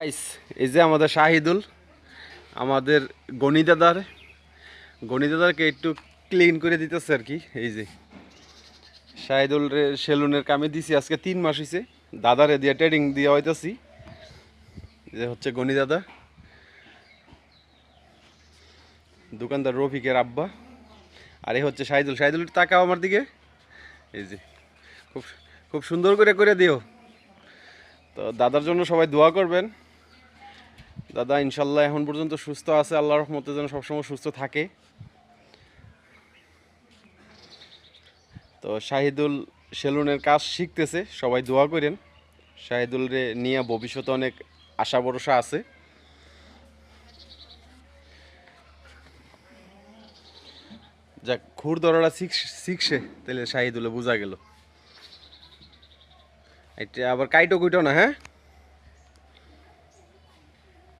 এই যে আমাদের শাহিদুল, আমাদের গণি দাদার গণি একটু ক্লিন করে দিতেছে আর কি, এই যে। শাহিদুল সেলুনের কামে দিছি, আজকে তিন মাস হয়েছে দাদারে দিয়ে ট্রেডিং দিয়ে হইতেছি যে হচ্ছে গণি দাদা দোকানদার রফিকের আব্বা। আর এই হচ্ছে শাহিদুল। শাহিদুল তাকাও আমার দিকে। এই যে, খুব খুব সুন্দর করে করে দিও। তো দাদার জন্য সবাই দোয়া করবেন। দাদা, ইনশাল্লাহ এখন পর্যন্ত সুস্থ আছে, আল্লাহ রহমতে যেন সবসময় সুস্থ থাকে। তো শাহিদুল সেলুনের কাজ শিখতেছে, সবাই দোয়া করেন। শাহিদুল রে নিয়ে ভবিষ্যতে অনেক আশা ভরসা আছে। যাক খুর ধরাটা শিখছে তাহলে শাহিদুলে বোঝা গেল। এটা আবার কাইটো কুইটো না হ্যাঁ?